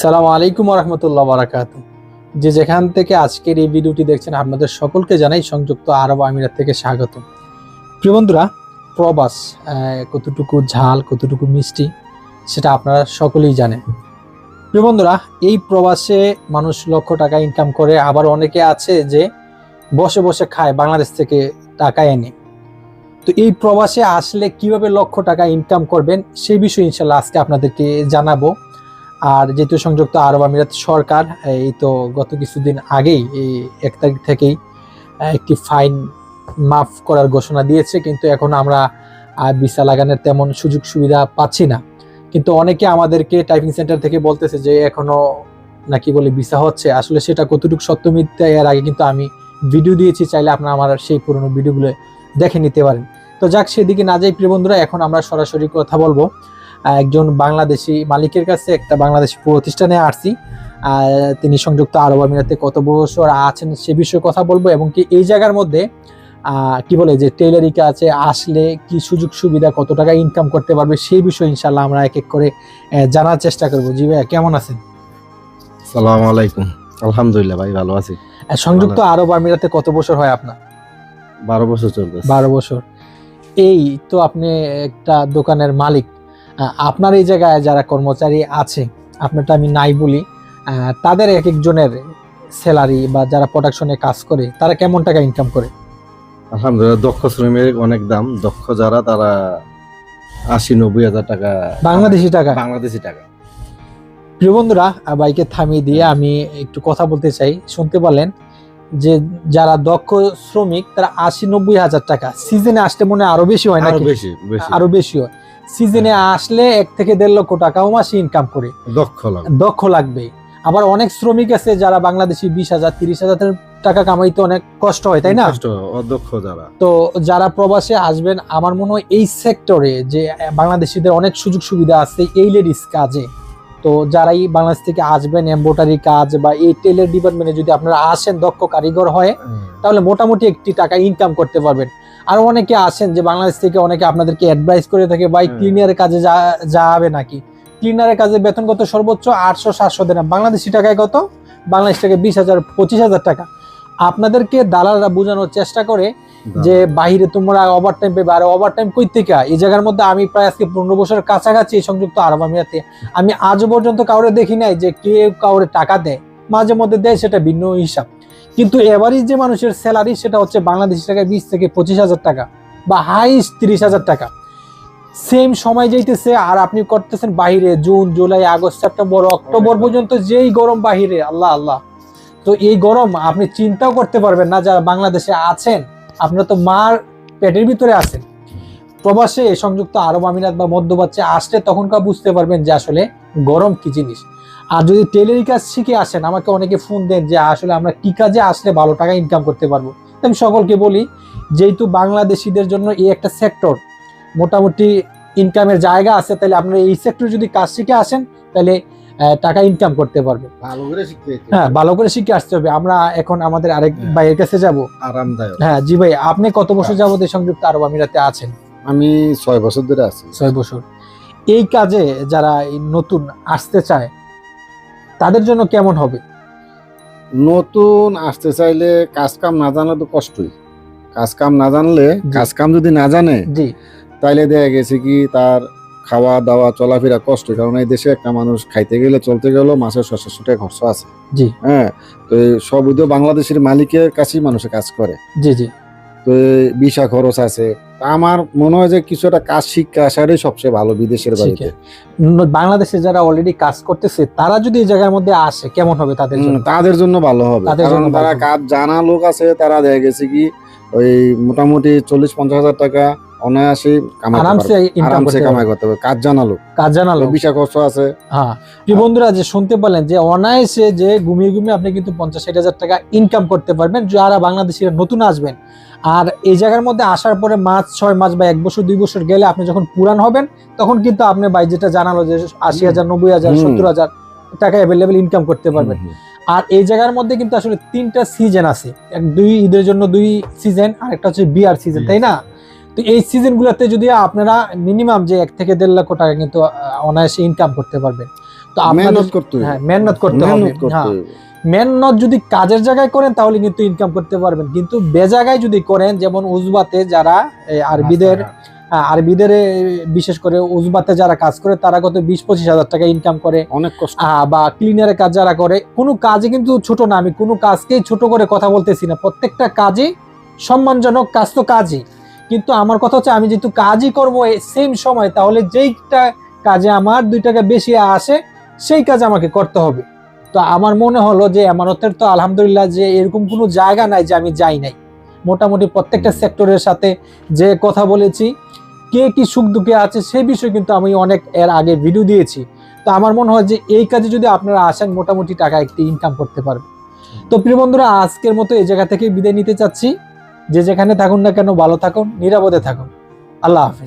সালাম আলাইকুম রহমতুল্লাহ বারাকাত। যে যেখান থেকে আজকের এই ভিডিওটি দেখছেন, আপনাদের সকলকে জানাই সংযুক্ত আরব আমিরাত থেকে স্বাগত প্রিয় বন্ধুরা, প্রবাস কতটুকু ঝাল, কতটুকু মিষ্টি, সেটা আপনারা সকলেই জানেন। প্রিয় বন্ধুরা, এই প্রবাসে মানুষ লক্ষ টাকা ইনকাম করে, আবার অনেকে আছে যে বসে বসে খায়, বাংলাদেশ থেকে টাকা এনে। তো এই প্রবাসে আসলে কীভাবে লক্ষ টাকা ইনকাম করবেন, সেই বিষয়ে ইনশাল্লাহ আজকে আপনাদেরকে জানাব। আর যেহেতু সংযুক্ত আরব আমিরাত সরকার, এই তো গত কিছুদিন আগেই, এই এক তারিখ থেকেই, একটি ফাইন মাফ করার ঘোষণা দিয়েছে, কিন্তু এখন আমরা ভিসা লাগানোর তেমন সুযোগ সুবিধা পাচ্ছি না। কিন্তু অনেকে আমাদেরকে টাইপিং সেন্টার থেকে বলতেছে যে, এখনও নাকি বলে ভিসা হচ্ছে। আসলে সেটা কতটুকু সত্য মিথ্যা, এর আগে কিন্তু আমি ভিডিও দিয়েছি, চাইলে আপনারা আমার সেই পুরনো ভিডিওগুলো দেখে নিতে পারেন। তো যাক, সেদিকে না যাই প্রিয় বন্ধুরা, এখন আমরা সরাসরি কথা বলব। একজন বাংলাদেশি মালিকের কাছে একটা বাংলাদেশি প্রতিষ্ঠানে আসছি। তিনি সংযুক্ত আরব আমিরাতে কত বছর আছেন সে বিষয়ে কথা বলব এবং কি এই জায়গার মধ্যে কি বলে যে টেইলারিকা আছে আসলে কি সুযোগ সুবিধা কত টাকা ইনকাম করতে পারবে সেই বিষয়ে ইনশাল্লাহ আমরা এক এক করে জানার চেষ্টা করব। জি ভাইয়া কেমন আছেন? সালাম আলাইকুম। আলহামদুলিল্লাহ ভাই ভালো আছি। সংযুক্ত আরব আমিরাতে কত বছর হয় আপনার? বারো বছর চলবে বারো বছর। এই তো আপনি একটা দোকানের মালিক আপনার এই জায়গায় যারা কর্মচারী আছে আপনারটা আমি নাই বলি তাদের এক একজনের স্যালারি বা যারা প্রোডাকশনে কাজ করে তারা কেমন টাকা ইনকাম করে? আলহামদুলিল্লাহ দক্ষ শ্রমিকের অনেক দাম। দক্ষ যারা তারা আশি নব্বই হাজার টাকা। বাংলাদেশি টাকা? বাংলাদেশি টাকা। প্রিয় বন্ধুরা বাইকে থামিয়ে দিয়ে আমি একটু কথা বলতে চাই। শুনতে পারলেন যে যারা দক্ষ শ্রমিক তারা আশি নব্বই হাজার টাকা। সিজনে আসতে মনে হয় আরও বেশি হয় আরও বেশি বেশি। আরও বেশি হয়। সিজনে আসলে এক থেকে দেড় লক্ষ টাকাও মাসে ইনকাম করে। দক্ষ দক্ষ লাগবে। আবার অনেক শ্রমিক আছে যারা বাংলাদেশি বিশ হাজার তিরিশ হাজার টাকা কামাইতে অনেক কষ্ট হয় তাই না? কষ্ট, অদক্ষ যারা। তো যারা প্রবাসে আসবেন আমার মনে হয় এই সেক্টরে যে বাংলাদেশিদের অনেক সুযোগ সুবিধা আছে এই লেডিস কাজে। তো যারাই বাংলাদেশ থেকে আসবেন এম্বোটারি কাজ বা এই টেলার ডিপার্টমেন্টে যদি আপনারা আসেন দক্ষ কারিগর হয় তাহলে মোটামুটি একটি টাকা ইনকাম করতে পারবেন। আর অনেকে আসেন যে বাংলাদেশ থেকে অনেকে আপনাদেরকে অ্যাডভাইস করে থাকে ভাই হুম। ক্লিনারের কাজে যা- যাবে নাকি? ক্লিনারের কাজে বেতন কত? সর্বোচ্চ আটশো সাতশো দেন। বাংলাদেশি টাকায় কত? বাংলাদেশ টাকা বিশ হাজার পঁচিশ হাজার টাকা। আপনাদেরকে দালালরা বোঝানোর চেষ্টা করে যে বাইরে তোমরা ওভার টাইম পেবে আর ওভার টাইম কই থেকে? এই জায়গার মধ্যে আমি প্রায় আজকে পনেরো বছরের কাছাকাছি এই সংযুক্ত আরব আমিরাতে। আমি আজও পর্যন্ত কাউরে দেখি নাই যে কেউ কাউরে টাকা দেয়। মাঝে মধ্যে দেয় সেটা ভিন্ন হিসাব। কিন্তু এভারেজ যে মানুষের স্যালারি সেটা হচ্ছে বাংলাদেশি টাকায় বিশ থেকে পঁচিশ হাজার টাকা বা হাইস্ট তিরিশ হাজার টাকা। সেম সময় যাইতেছে আর আপনি করতেছেন বাইরে June July August September October পর্যন্ত যেই গরম বাহিরে আল্লাহ আল্লাহ। তো এই গরম আপনি চিন্তাও করতে পারবেন না যারা বাংলাদেশে আছেন আপনারা তো মার পেটের ভিতরে আছেন। প্রবাসে সংযুক্ত আরব আমিরাত বা মধ্যপ্রাচ্যে আসলে তখনকার বুঝতে পারবেন যে আসলে গরম কি জিনিস। আর যদি টেলারি কাজ শিখে আসেন আমাকে অনেকে ফোন দেন যে আসলে আমরা কি কাজে আসলে ভালো টাকা ইনকাম করতে পারব? আমি সকলকে বলি যেহেতু বাংলাদেশিদের জন্য এই একটা সেক্টর মোটামুটি ইনকামের জায়গা আছে তাহলে আপনারা এই সেক্টর যদি কাজ শিখে আসেন তাহলে টাকা ইনকাম করতে পারবে ভালো করে শিখতে হ্যাঁ ভালো করে শিখে আসতে হবে। আমরা এখন আমাদের আরেক হ্যাঁ। ভাইয়ের কাছে যাব। আরামদায়ক। হ্যাঁ জি ভাই আপনি কত বছর যাবত এই সংযুক্ত আরব আমিরাতে আছেন? আমি ছয় বছর ধরে আছি। ছয় বছর। এই কাজে যারা নতুন আসতে চায় তাদের জন্য কেমন হবে? নতুন আসতে চাইলে কাজ কাম না জানলে তো কষ্টই। কাজ কাম না জানলে কাজ কাম যদি না জানে জি। তাইলে দেখা গেছে কি তার খাওয়া দাওয়া চলাফেরা কষ্ট। কারণ এই দেশে একটা মানুষ খাইতে গেলে চলতে গেলেও মাসের ছশো টাকা খরচ আছে। জি। হ্যাঁ তো সব বাংলাদেশের মালিকের কাছেই মানুষে কাজ করে। জি জি। তো ভিসা খরচ আছে আমার মনে হয় যে কিছু একটা কাজ শিক্ষা আসারই সবচেয়ে ভালো বিদেশের বাড়িতে। বাংলাদেশে যারা অলরেডি কাজ করতেছে তারা যদি এই জায়গার মধ্যে আসে কেমন হবে তাদের জন্য? তাদের জন্য ভালো হবে। কারণ তারা কাজ জানা লোক আছে তারা দেখা গেছে কি ওই মোটামুটি চল্লিশ পঞ্চাশ হাজার টাকা অনায়াসে আরামসে আরামসে কামাই করতে হবে কাজ জানালোক কাজ জানালো ভিসা খরচ আছে। হ্যাঁ। প্রিয় বন্ধুরা যে শুনতে পারলেন যে অনায়াসে যে ঘুমিয়ে ঘুমিয়ে আপনি কিন্তু পঞ্চাশ ষাট হাজার টাকা ইনকাম করতে পারবেন যারা বাংলাদেশিরা নতুন আসবেন আর এই জায়গার মধ্যে আসার পরে মাস ছয় মাস বা এক বছর দুই বছর গেলে আপনি যখন পুরান হবেন তখন কিন্তু আপনি ভাই যেটা জানালো যে আশি হাজার নব্বই হাজার সত্তর হাজার টাকা অ্যাভেলেবেল ইনকাম করতে পারবেন। আর এই জায়গার মধ্যে কিন্তু আসলে তিনটা সিজন আছে। এক দুই ঈদের জন্য দুই সিজন আর একটা হচ্ছে বিয়ার সিজন তাই না? তো এই সিজনগুলোতে যদি আপনারা মিনিমাম যে এক থেকে দেড় লক্ষ টাকা কিন্তু অনায়াসে ইনকাম করতে পারবেন। তো আপনাদের মেহনত করতে হ্যাঁ মেহনত করতে হবে। হ্যাঁ। হবে মেহনত যদি কাজের জায়গায় করেন তাহলে কিন্তু ইনকাম করতে পারবেন। কিন্তু বেজায়গায় যদি করেন যেমন উজবাতে যারা আরবিদের হ্যাঁ, আরবিদের বিশেষ করে উজবাতে যারা কাজ করে তারা কত বিশ পঁচিশ হাজার টাকা ইনকাম করে। অনেক কষ্ট। বা ক্লিনারের কাজ যারা করে কোনো কাজে কিন্তু ছোট না। আমি কোনো কাজকেই ছোট করে কথা বলতেছি না। প্রত্যেকটা কাজই সম্মানজনক কাজ তো কাজই। কিন্তু আমার কথা হচ্ছে আমি যেহেতু কাজই করব সেম সময় তাহলে যেইটা কাজে আমার দুই টাকা বেশি আসে সেই কাজ আমাকে করতে হবে। তো আমার মনে হলো যে আমানতের তো আলহামদুলিল্লাহ যে এরকম কোনো জায়গা নাই যে আমি যাই নাই। মোটামুটি প্রত্যেকটা সেক্টরের সাথে যে কথা বলেছি, কে কি সুখ দুঃখে আছে সেই বিষয়ে কিন্তু আমি অনেক এর আগে ভিডিও দিয়েছি। তো আমার মনে হয় যে এই কাজে যদি আপনারা আসেন, মোটামুটি টাকা একটি ইনকাম করতে পারবেন। তো প্রিয় বন্ধুরা, আজকের মতো এই জায়গা থেকে বিদায় নিতে চাচ্ছি। যে যেখানে থাকুন না কেন, ভালো থাকুন, নিরাপদে থাকুন। আল্লাহ হাফিজ।